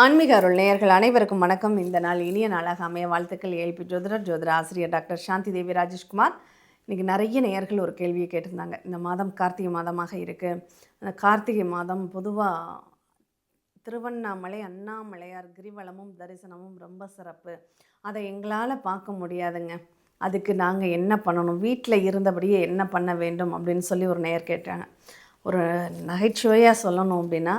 ஆன்மீக அருள் நேயர்கள் அனைவருக்கும் வணக்கம். இந்த நாள் இனிய நாளாக அமைய வாழ்த்துக்கள். ஏல்பி ஜோதிடர் ஜோதிடர் ஆசிரியர் டாக்டர் சாந்தி தேவி ராஜேஷ்குமார். இன்றைக்கி நிறைய நேயர்கள் ஒரு கேள்வியை கேட்டிருந்தாங்க. இந்த மாதம் கார்த்திகை மாதமாக இருக்குது அந்த கார்த்திகை மாதம் பொதுவாக திருவண்ணாமலை அண்ணாமலையார் கிரிவலமும் தரிசனமும் ரொம்ப சிறப்பு. அதை எங்களால் பார்க்க முடியாதுங்க. அதுக்கு நாங்கள் என்ன பண்ணணும்? வீட்டில் இருந்தபடியே என்ன பண்ண வேண்டும்? அப்படின்னு சொல்லி ஒரு நேயர் கேட்டாங்க. ஒரு நகைச்சுவையாக சொல்லணும் அப்படின்னா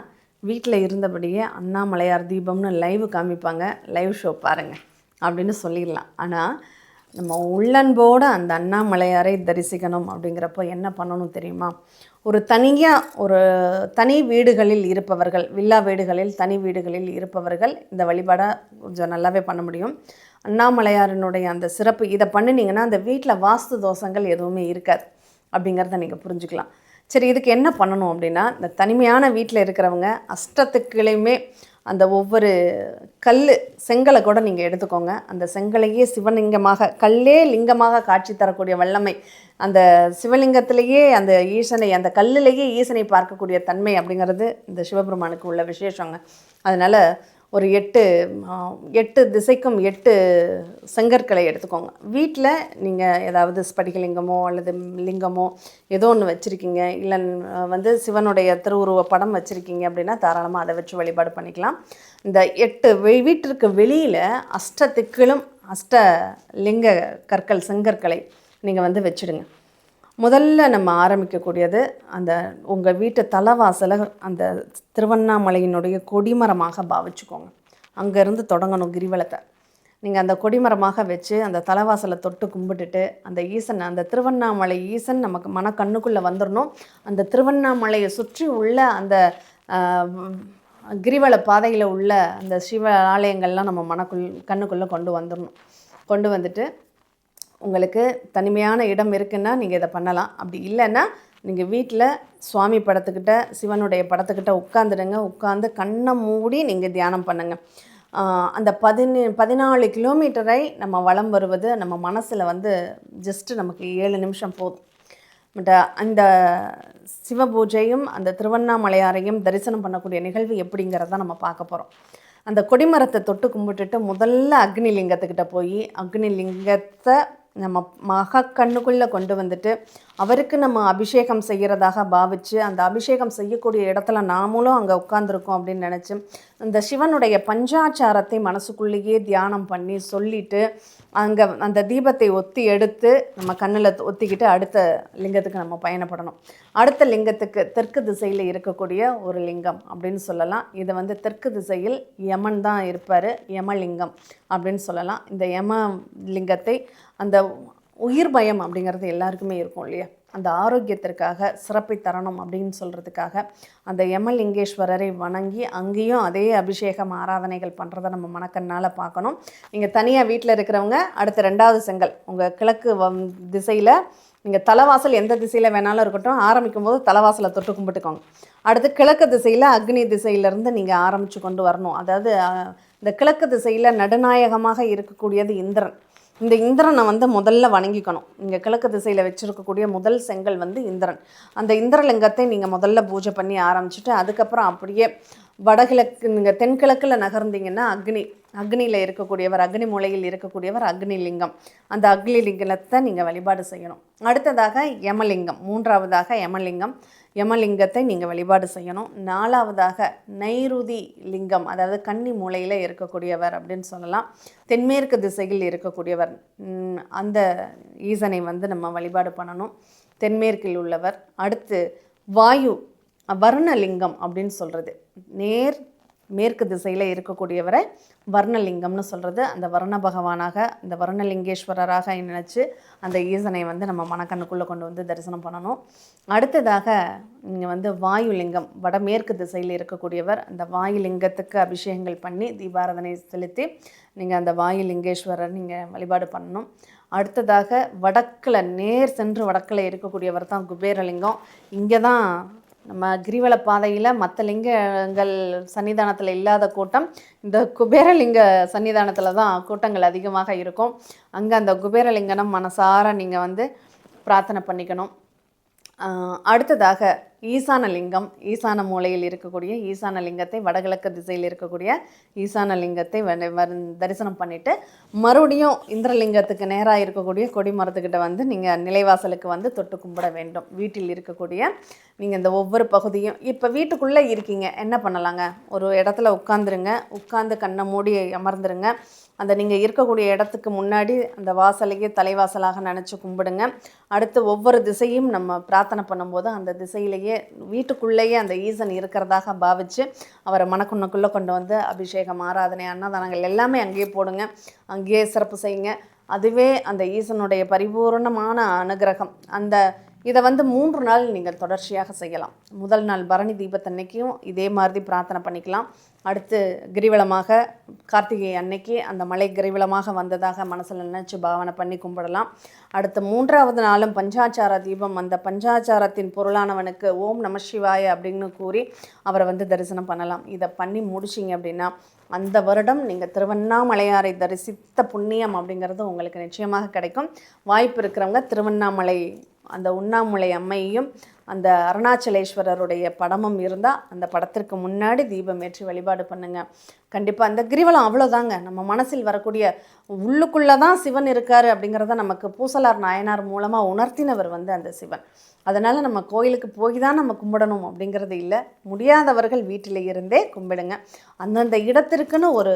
வீட்டில் இருந்தபடியே அண்ணாமலையார் தீபம்னு லைவ் காமிப்பாங்க. லைவ் ஷோ பாருங்கள் அப்படின்னு சொல்லிடலாம். ஆனால் நம்ம உள்ளன்போடு அந்த அண்ணாமலையாரை தரிசிக்கணும் அப்படிங்கிறப்போ என்ன பண்ணணும் தெரியுமா? ஒரு தனியாக ஒரு தனி வீடுகளில் இருப்பவர்கள் வில்லா வீடுகளில் தனி வீடுகளில் இருப்பவர்கள் இந்த வழிபாடை கொஞ்சம் நல்லாவே பண்ண முடியும். அண்ணாமலையாரினுடைய அந்த சிறப்பு இதை பண்ணினீங்கன்னா அந்த வீட்டில் வாஸ்து தோஷங்கள் எதுவுமே இருக்காது. அப்படிங்கிறத நீங்கள் புரிஞ்சுக்கலாம். சரி இதுக்கு என்ன பண்ணணும் அப்படின்னா இந்த தனிமையான வீட்டில் இருக்கிறவங்க அஷ்டத்துக்குலையுமே அந்த ஒவ்வொரு கல் செங்கலை கூட நீங்கள் எடுத்துக்கோங்க. அந்த செங்கலையே சிவலிங்கமாக கல்லே லிங்கமாக காட்சி தரக்கூடிய வல்லமை. அந்த சிவலிங்கத்திலேயே அந்த ஈசனை அந்த கல்லிலேயே ஈசனை பார்க்கக்கூடிய தன்மை அப்படிங்கிறது இந்த சிவபெருமானுக்கு உள்ள விசேஷங்க. அதனால் ஒரு எட்டு எட்டு திசைக்கும் எட்டு செங்கற்களை எடுத்துக்கோங்க. வீட்டில் நீங்கள் ஏதாவது ஸ்படிகலிங்கமோ அல்லது லிங்கமோ ஏதோ ஒன்று வச்சுருக்கீங்க. இல்லை வந்து சிவனுடைய திருவுருவ படம் வச்சுருக்கீங்க அப்படின்னா தாராளமாக அதை வச்சு வழிபாடு பண்ணிக்கலாம். இந்த எட்டு வெ- வீட்டிற்கு வெளியில் அஷ்டத்திக்கிலும் அஷ்ட லிங்க கற்கள் செங்கற்களை நீங்கள் வந்து வச்சுடுங்க. முதல்ல நம்ம ஆரம்பிக்கக்கூடியது அந்த உங்கள் வீட்டு தலைவாசலை அந்த திருவண்ணாமலையினுடைய கொடிமரமாக பாவிச்சுக்கோங்க. அங்கேருந்து தொடங்கணும் கிரிவலத்தை. நீங்கள் அந்த கொடிமரமாக வச்சு அந்த தலைவாசலை தொட்டு கும்பிட்டுட்டு அந்த ஈசன் அந்த திருவண்ணாமலை ஈசன் நமக்கு மன கண்ணுக்குள்ளே வந்துடணும். அந்த திருவண்ணாமலையை சுற்றி உள்ள அந்த கிரிவல பாதையில் உள்ள அந்த சிவ ஆலயங்கள்லாம் நம்ம மனக்குள் கண்ணுக்குள்ளே கொண்டு வந்துடணும். கொண்டு வந்துட்டு உங்களுக்கு தனிமையான இடம் இருக்குன்னா நீங்கள் இதை பண்ணலாம். அப்படி இல்லைன்னா நீங்கள் வீட்டில் சுவாமி படத்துக்கிட்ட சிவனுடைய படத்துக்கிட்ட உட்காந்துடுங்க உட்காந்து கண்ணை மூடி நீங்கள் தியானம் பண்ணுங்க. அந்த பதினே பதினாலு கிலோமீட்டரை நம்ம வலம் வருவது நம்ம மனசில் வந்து ஜஸ்ட்டு நமக்கு ஏழு நிமிஷம் போதும். பட் அந்த சிவ பூஜையும் அந்த திருவண்ணாமலையாரையும் தரிசனம் பண்ணக்கூடிய நிகழ்வு எப்படிங்கிறத நம்ம பார்க்க போகிறோம் அந்த கொடிமரத்தை தொட்டு கும்பிட்டுட்டு முதல்ல அக்னி லிங்கத்துக்கிட்ட போய் அக்னி லிங்கத்தை நம்ம மக கண்ணுக்குள்ளே கொண்டு வந்துட்டு அவருக்கு நம்ம அபிஷேகம் செய்கிறதாக பாவிச்சு அந்த அபிஷேகம் செய்யக்கூடிய இடத்துல நாமளும் அங்கே உட்காந்துருக்கோம் அப்படின்னு நினச்சி அந்த சிவனுடைய பஞ்சாச்சாரத்தை மனசுக்குள்ளேயே தியானம் பண்ணி சொல்லிட்டு அங்கே அந்த தீபத்தை ஒத்தி எடுத்து நம்ம கண்ணில் ஒத்திக்கிட்டு அடுத்த லிங்கத்துக்கு நம்ம பயணப்படணும். அடுத்த லிங்கத்துக்கு தெற்கு திசையில் இருக்கக்கூடிய ஒரு லிங்கம் அப்படின்னு சொல்லலாம். இது வந்து தெற்கு திசையில் யமன் தான் இருப்பார். யமலிங்கம் அப்படின்னு சொல்லலாம். இந்த யம லிங்கத்தை அந்த உயிர் பயம் அப்படிங்கிறது எல்லாருக்குமே இருக்கும் இல்லையா? அந்த ஆரோக்கியத்திற்காக சிறப்பை தரணும் அப்படின்னு சொல்கிறதுக்காக அந்த யமலிங்கேஸ்வரரை வணங்கி அங்கேயும் அதே அபிஷேகம் ஆராதனைகள் பண்ணுறதை நம்ம மனக்கண்ணால் பார்க்கணும். நீங்கள் தனியாக வீட்டில் இருக்கிறவங்க அடுத்த ரெண்டாவது செங்கல். உங்கள் கிழக்கு திசையில் நீங்கள் தலைவாசல் எந்த திசையில் வேணாலும் இருக்கட்டும் ஆரம்பிக்கும் போது தலைவாசலை தொட்டு கும்பிட்டுக்கோங்க. அடுத்து கிழக்கு திசையில் அக்னி திசையிலேருந்து நீங்கள் ஆரம்பித்து கொண்டு வரணும். அதாவது இந்த கிழக்கு திசையில் நடுநாயகமாக இருக்கக்கூடியது இந்திரன். இந்த இந்திரனை வந்து முதல்ல வணங்கிக்கணும். இங்கே கிழக்கு திசையில் வச்சுருக்கக்கூடிய முதல் செங்கல் வந்து இந்திரன். அந்த இந்திரலிங்கத்தை நீங்கள் முதல்ல பூஜை பண்ணி ஆரம்பிச்சுட்டு அதுக்கப்புறம் அப்படியே வடகிழக்கு நீங்கள் தென்கிழக்கில் நகர்ந்தீங்கன்னா அக்னி. அக்னியில் இருக்கக்கூடியவர் அக்னி மூலையில் இருக்கக்கூடியவர் அக்னி லிங்கம் அந்த அக்னி லிங்கத்தை நீங்கள் வழிபாடு செய்யணும். அடுத்ததாக யமலிங்கம் மூன்றாவதாக யமலிங்கம். யமலிங்கத்தை நீங்கள் வழிபாடு செய்யணும். நாலாவதாக நைருதி லிங்கம் அதாவது கன்னி மூலையில் இருக்கக்கூடியவர் அப்படின்னு சொல்லலாம். தென்மேற்கு திசையில் இருக்கக்கூடியவர் அந்த ஈசனை வந்து நம்ம வழிபாடு பண்ணணும். தென்மேற்கில் உள்ளவர். அடுத்து வாயு வர்ணலிங்கம் அப்படின்னு சொல்கிறது நேர் மேற்கு திசையில் இருக்கக்கூடியவரை வர்ணலிங்கம்னு சொல்கிறது அந்த வர்ண பகவானாக அந்த வர்ணலிங்கேஸ்வரராக நினச்சி அந்த ஈசனை வந்து நம்ம மனக்கண்ணுக்குள்ளே கொண்டு வந்து தரிசனம் பண்ணணும். அடுத்ததாக நீங்கள் வந்து வாயுலிங்கம் வடமேற்கு திசையில் இருக்கக்கூடியவர் அந்த வாயுலிங்கத்துக்கு அபிஷேகங்கள் பண்ணி தீபாராதனை செலுத்தி நீங்கள் அந்த வாயுலிங்கேஸ்வரர் நீங்கள் வழிபாடு பண்ணணும். அடுத்ததாக வடக்கில் நேர் சென்று வடக்கில் இருக்கக்கூடியவர் தான் குபேரலிங்கம். இங்கே தான் நம்ம கிரிவல பாதையில் மற்ற லிங்கங்கள் சன்னிதானத்தில் இல்லாத கூட்டம் இந்த குபேரலிங்க சன்னிதானத்தில் தான் கூட்டங்கள் அதிகமாக இருக்கும். அங்கே அந்த குபேரலிங்கனம் மனசார நீங்கள் வந்து பிரார்த்தனை பண்ணிக்கணும். அடுத்ததாக ஈசான லிங்கம் ஈசான மூலையில் இருக்கக்கூடிய ஈசான லிங்கத்தை வடகிழக்கு திசையில் இருக்கக்கூடிய ஈசான லிங்கத்தை வ- தரிசனம் பண்ணிவிட்டு மறுபடியும் இந்திரலிங்கத்துக்கு நேராக இருக்கக்கூடிய கொடி மரத்துக்கிட்ட வந்து நீங்கள் நிலைவாசலுக்கு வந்து தொட்டு கும்பிட வேண்டும். வீட்டில் இருக்கக்கூடிய நீங்கள் இந்த ஒவ்வொரு பகுதியும் இப்போ வீட்டுக்குள்ளே இருக்கீங்க என்ன பண்ணலாங்க? ஒரு இடத்துல உட்காந்துருங்க உட்காந்து கண்ணை மூடி அமர்ந்துருங்க. அந்த நீங்கள் இருக்கக்கூடிய இடத்துக்கு முன்னாடி அந்த வாசலையே தலைவாசலாக நினச்சி கும்பிடுங்க. அடுத்து ஒவ்வொரு திசையும் நம்ம பிரார்த்தனை பண்ணும்போது அந்த திசையிலேயே வீட்டுக்குள்ளேயே அந்த ஈசன் இருக்கிறதாக பாவிச்சு அவரை மனக்குன்னுக்குள்ளே கொண்டு வந்து அபிஷேகம் ஆராதனை அன்னதானங்கள் எல்லாமே அங்கேயே போடுங்க. அங்கேயே சிறப்பு செய்யுங்க. அதுவே அந்த ஈசனுடைய பரிபூரணமான அனுகிரகம். அந்த இதை வந்து மூன்று நாள் நீங்கள் தொடர்ச்சியாக செய்யலாம். முதல் நாள் பரணி தீபத்தன்னைக்கும் இதே மாதிரி பிரார்த்தனை பண்ணிக்கலாம். அடுத்து கிரிவலமாக கார்த்திகை அன்னைக்கு அந்த மலை கிரிவலமாக வந்ததாக மனசில் நினச்சி பாவனை பண்ணி கும்பிடலாம். அடுத்து மூன்றாவது நாளும் பஞ்சாச்சார தீபம் அந்த பஞ்சாச்சாரத்தின் பொருளானவனுக்கு ஓம் நம சிவாய அப்படின்னு கூறி அவரை வந்து தரிசனம் பண்ணலாம். இதை பண்ணி முடிச்சிங்க அப்படின்னா அந்த வருடம் நீங்கள் திருவண்ணாமலையாரை தரிசித்த புண்ணியம் அப்படிங்கிறது உங்களுக்கு நிச்சயமாக கிடைக்கும். வாய்ப்பு இருக்கிறவங்க திருவண்ணாமலை அந்த உண்ணாமுலை அம்மையையும் அந்த அருணாச்சலேஸ்வரருடைய படமும் இருந்தால் அந்த படத்திற்கு முன்னாடி தீபம் ஏற்றி வழிபாடு பண்ணுங்கள் கண்டிப்பாக அந்த கிரிவலம் அவ்வளோதாங்க நம்ம மனசில் வரக்கூடிய உள்ளுக்குள்ளே தான் சிவன் இருக்கார் அப்படிங்கிறத நமக்கு பூசலார் நாயனார் மூலமாக உணர்த்தினவர் வந்து அந்த சிவன். அதனால் நம்ம கோயிலுக்கு போய் தான் நம்ம கும்பிடணும் அப்படிங்கிறது இல்லை. முடியாதவர்கள் வீட்டில் இருந்தே கும்பிடுங்க. அந்தந்த இடத்திற்குன்னு ஒரு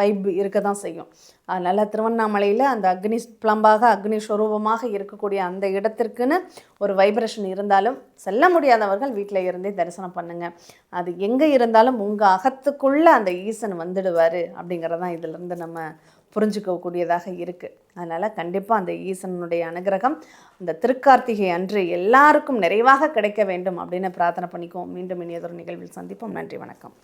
வைப் இருக்க தான் செய்யும். அதனால் திருவண்ணாமலையில் அந்த அக்னி பிளம்பாக அக்னி ஸ்வரூபமாக இருக்கக்கூடிய அந்த இடத்திற்குன்னு ஒரு வைப்ரேஷன் இருந்தாலும் செல்ல முடியாதவர்கள் வீட்டில் இருந்தே தரிசனம் பண்ணுங்கள் அது எங்கே இருந்தாலும் உங்கள் அகத்துக்குள்ளே அந்த ஈசன் வந்துடுவார் அப்படிங்கிறதான் இதிலிருந்து நம்ம புரிஞ்சுக்கக்கூடியதாக இருக்குது அதனால் கண்டிப்பாக அந்த ஈசனுடைய அனுகிரகம் அந்த திருக்கார்த்திகை அன்று எல்லாருக்கும் நிறைவாக கிடைக்க வேண்டும் அப்படின்னு பிரார்த்தனை பண்ணிக்குவோம். மீண்டும் இனியதொரு நிகழ்வில் சந்திப்போம். நன்றி வணக்கம்.